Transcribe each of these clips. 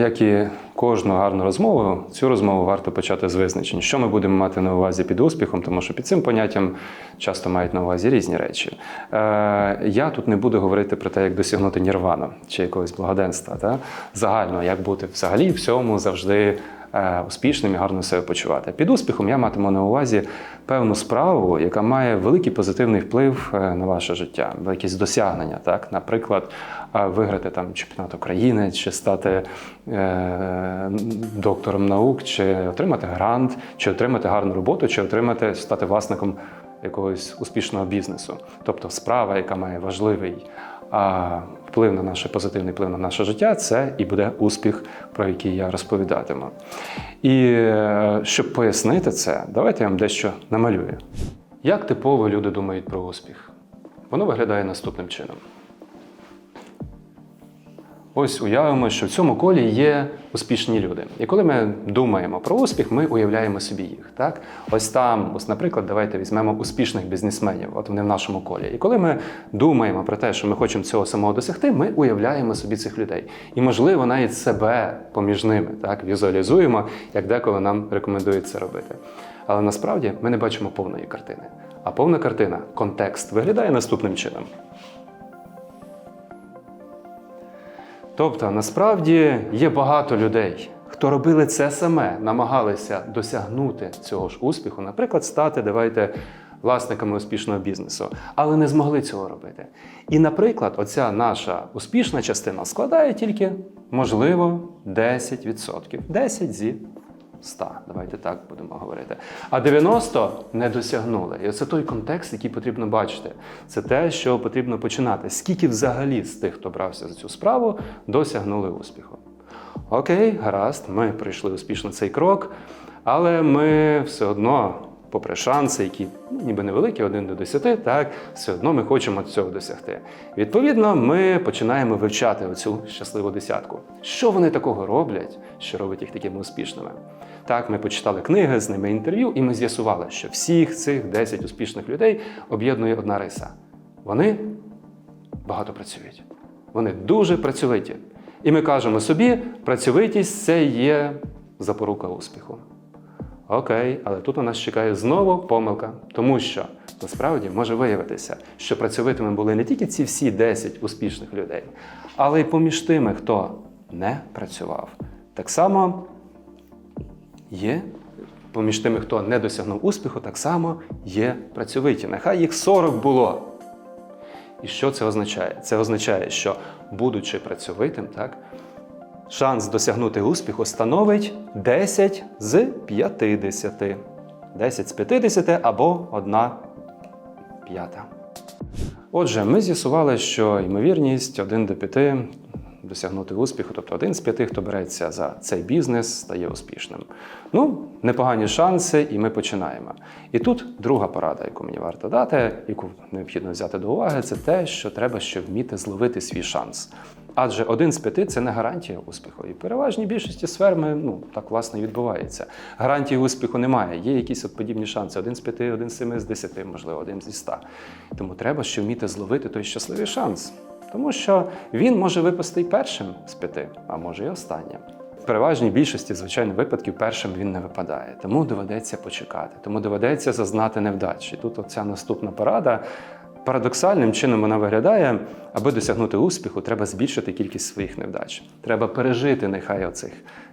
Як і кожну гарну розмову, цю розмову варто почати з визначень, що ми будемо мати на увазі під успіхом, тому що під цим поняттям часто мають на увазі різні речі. Е, я тут не буду говорити про те, як досягнути нірвану чи якогось благоденства. Та? Загально, як бути взагалі всьому завжди успішним і гарно себе почувати. Під успіхом я матиму на увазі певну справу, яка має великий позитивний вплив е, на ваше життя, якісь досягнення. Так? Наприклад, е, виграти там чемпіонат України, чи стати е, доктором наук, чи отримати грант, чи отримати гарну роботу, чи отримати стати власником якогось успішного бізнесу. Тобто справа, яка має важливий а, вплив на наше позитивний вплив на наше життя, це і буде успіх, про який я розповідатиму. І е, щоб пояснити це, давайте я вам дещо намалюю. Як типово люди думають про успіх? Воно виглядає наступним чином. Ось уявимо, що в цьому колі є успішні люди. І коли ми думаємо про успіх, ми уявляємо собі їх. Так? Ось там, ось, наприклад, давайте візьмемо успішних бізнесменів, от вони в нашому колі. І коли ми думаємо про те, що ми хочемо цього самого досягти, ми уявляємо собі цих людей. І, можливо, навіть себе поміж ними так, візуалізуємо, як деколи нам рекомендують це робити. Але насправді ми не бачимо повної картини. А повна картина, контекст, виглядає наступним чином. Тобто, насправді є багато людей, хто робили це саме, намагалися досягнути цього ж успіху, наприклад, стати, давайте. Власниками успішного бізнесу, але не змогли цього робити. І, наприклад, оця наша успішна частина складає тільки, можливо, 10%. 10 зі 100, давайте так будемо говорити. А 90 не досягнули. І це той контекст, який потрібно бачити. Це те, що потрібно починати. Скільки взагалі з тих, хто брався за цю справу, досягнули успіху? Окей, гаразд, ми пройшли успішно цей крок, але ми все одно, попри шанси, які ну, ніби невеликі, 1 до 10, так, все одно ми хочемо цього досягти. Відповідно, ми починаємо вивчати оцю щасливу десятку. Що вони такого роблять, що робить їх такими успішними? Так, ми почитали книги, з ними інтерв'ю, і ми з'ясували, що всіх цих 10 успішних людей об'єднує одна риса. Вони багато працюють. Вони дуже працьовиті. І ми кажемо собі, працьовитість це є запорука успіху. Окей, але тут у нас чекає знову помилка, тому що насправді може виявитися, що працьовитими були не тільки ці всі 10 успішних людей, але й поміж тими, хто не працював. Так само є поміж тими, хто не досягнув успіху, так само є працьовиті. Нехай їх 40 було. І що це означає? Це означає, що, будучи працьовитим, так, шанс досягнути успіху становить 10 з 50. 10 з 50 або 1 п'ята. Отже, ми з'ясували, що ймовірність 1 до 5 досягнути успіху, тобто один з п'яти, хто береться за цей бізнес, стає успішним. Ну, непогані шанси, і ми починаємо. І тут друга порада, яку мені варто дати, яку необхідно взяти до уваги, це те, що треба ще вміти зловити свій шанс. Адже один з п'яти це не гарантія успіху. І переважній більшості сфер ми, ну, так власне відбувається. Гарантії успіху немає. Є якісь подібні шанси. Один з п'яти, один з семи, з десяти, можливо, один зі ста. Тому треба ще вміти зловити той щасливий шанс. Тому що він може випасти і першим з п'яти, а може і останнім. В переважній більшості, звичайно, випадків першим він не випадає. Тому доведеться почекати, тому доведеться зазнати невдачі. Тут оця наступна порада. Парадоксальним чином вона виглядає, аби досягнути успіху, треба збільшити кількість своїх невдач. Треба пережити нехай оцих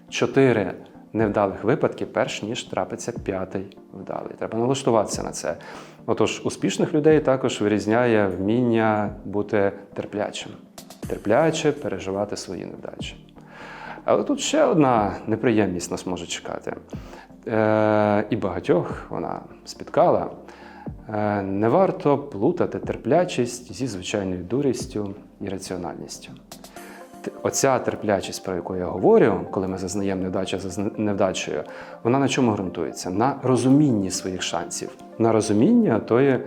чотири невдалих випадки, перш ніж трапиться п'ятий вдалий. Треба налаштуватися на це. Отож, успішних людей також вирізняє вміння бути терплячим, терпляче переживати свої невдачі. Але тут ще одна неприємність нас може чекати. Е, і багатьох вона спіткала. Е, не варто плутати терплячість зі звичайною дурістю і раціональністю. Оця терплячість, про яку я говорю, коли ми зазнаємо невдача за невдачею, вона на чому ґрунтується? На розумінні своїх шансів, на розуміння тої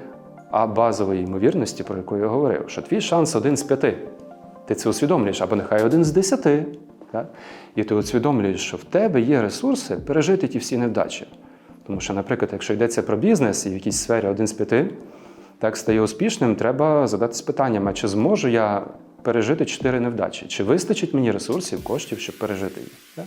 базової ймовірності, про яку я говорив, що твій шанс один з п'яти. Ти це усвідомлюєш, або нехай один з десяти. Так? І ти усвідомлюєш, що в тебе є ресурси пережити ті всі невдачі. Тому що, наприклад, якщо йдеться про бізнес і в якійсь сфері один з п'яти, так стає успішним, треба задатись питанням, а чи зможу я пережити чотири невдачі. Чи вистачить мені ресурсів, коштів, щоб пережити їх?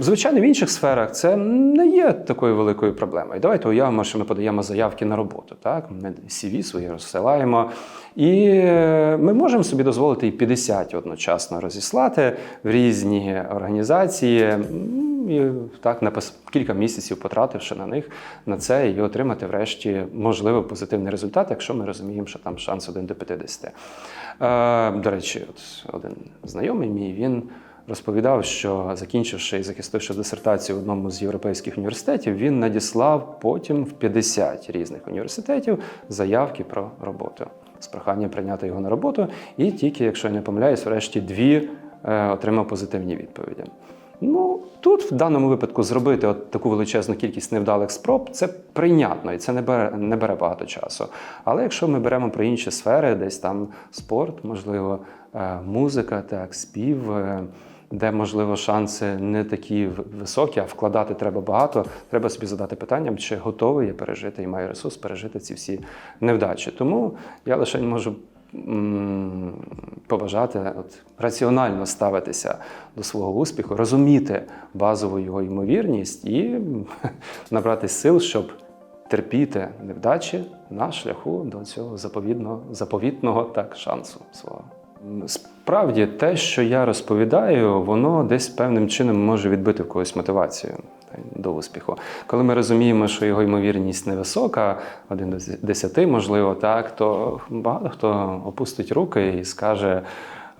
Звичайно, в інших сферах це не є такою великою проблемою. Давайте уявимо, що ми подаємо заявки на роботу. Так? Ми CV свої розсилаємо. І е, ми можемо собі дозволити і 50 одночасно розіслати в різні організації, і так напис кілька місяців потративши на них на це і отримати врешті можливо позитивний результат, якщо ми розуміємо, що там шанс 1 до 50. Е, До речі, от один знайомий мій він розповідав, що закінчивши і захистивши дисертацію в одному з європейських університетів, він надіслав потім в 50 різних університетів заявки про роботу з проханням прийняти його на роботу. І тільки, якщо я не помиляюсь, врешті дві е, отримав позитивні відповіді. Ну, тут в даному випадку зробити от таку величезну кількість невдалих спроб це прийнятно і це не бере, не бере багато часу. Але якщо ми беремо про інші сфери, десь там спорт, можливо, е, музика, так, спів, е, де, можливо, шанси не такі високі, а вкладати треба багато, треба собі задати питанням, чи готовий я пережити і маю ресурс пережити ці всі невдачі. Тому я лише можу м, побажати от, раціонально ставитися до свого успіху, розуміти базову його ймовірність і набрати сил, щоб терпіти невдачі на шляху до цього заповідного, заповітного так, шансу свого. Справді, те, що я розповідаю, воно десь певним чином може відбити в когось мотивацію до успіху. Коли ми розуміємо, що його ймовірність невисока, один до десяти, можливо, так, то багато хто опустить руки і скаже.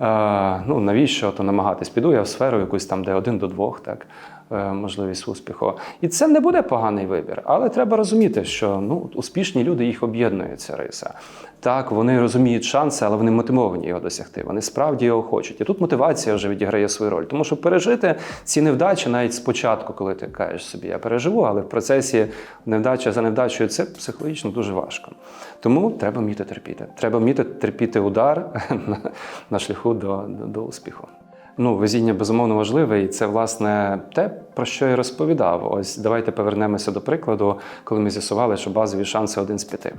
«Е, Ну, навіщо то намагатись? Піду я в сферу якусь там, де один до двох, так, можливість успіху. І це не буде поганий вибір, але треба розуміти, що ну, успішні люди їх об'єднує ця риса. Так, вони розуміють шанси, але вони мотивовані його досягти. Вони справді його хочуть. І тут мотивація вже відіграє свою роль. Тому що пережити ці невдачі навіть спочатку, коли ти кажеш собі, я переживу, але в процесі невдача за невдачею це психологічно дуже важко. Тому треба вміти терпіти. Треба вміти терпіти удар на шляху до, до, до успіху. Ну, везіння безумовно важливе, і це власне те, про що я розповідав. Ось давайте повернемося до прикладу, коли ми з'ясували, що базові шанси один з п'яти.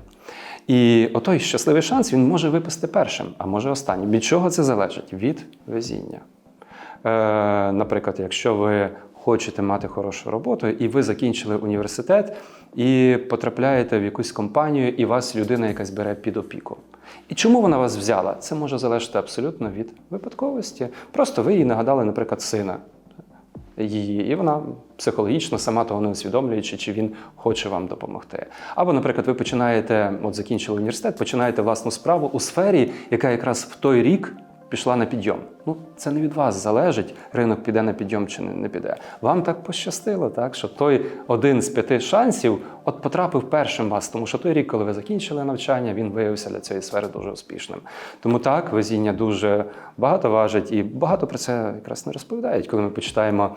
І отой щасливий шанс він може випасти першим, а може останнім. Від чого це залежить? Від везіння. Е, наприклад, якщо ви хочете мати хорошу роботу, і ви закінчили університет і потрапляєте в якусь компанію, і вас людина якась бере під опіку. І чому вона вас взяла? Це може залежати абсолютно від випадковості. Просто ви їй нагадали, наприклад, сина її, і вона психологічно, сама того не усвідомлюючи, чи він хоче вам допомогти. Або, наприклад, ви починаєте, от закінчили університет, починаєте власну справу у сфері, яка якраз в той рік пішла на підйом. Ну, це не від вас залежить, ринок піде на підйом чи не, піде. Вам так пощастило, так що той один з п'яти шансів от потрапив першим вас, тому що той рік, коли ви закінчили навчання, він виявився для цієї сфери дуже успішним. Тому так, везіння дуже багато важить, і багато про це якраз не розповідають, коли ми почитаємо.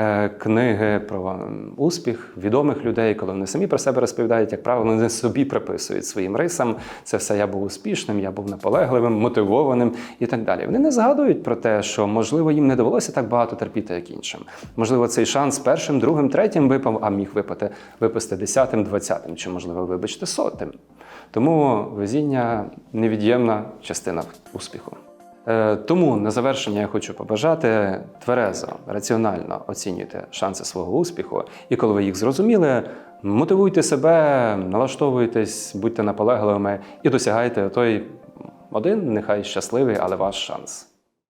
Е, Книги про успіх відомих людей, коли вони самі про себе розповідають, як правило, вони собі приписують своїм рисам. Це все я був успішним, я був наполегливим, мотивованим і так далі. Вони не згадують про те, що можливо їм не довелося так багато терпіти, як іншим. Можливо, цей шанс першим, другим, третім випав, а міг випати випасти десятим, двадцятим, чи можливо, вибачте, сотим. Тому везіння невід'ємна частина успіху. Е, Тому на завершення я хочу побажати тверезо, раціонально оцінюйте шанси свого успіху, і коли ви їх зрозуміли, мотивуйте себе, налаштовуйтесь, будьте наполегливими і досягайте той один, нехай щасливий, але ваш шанс.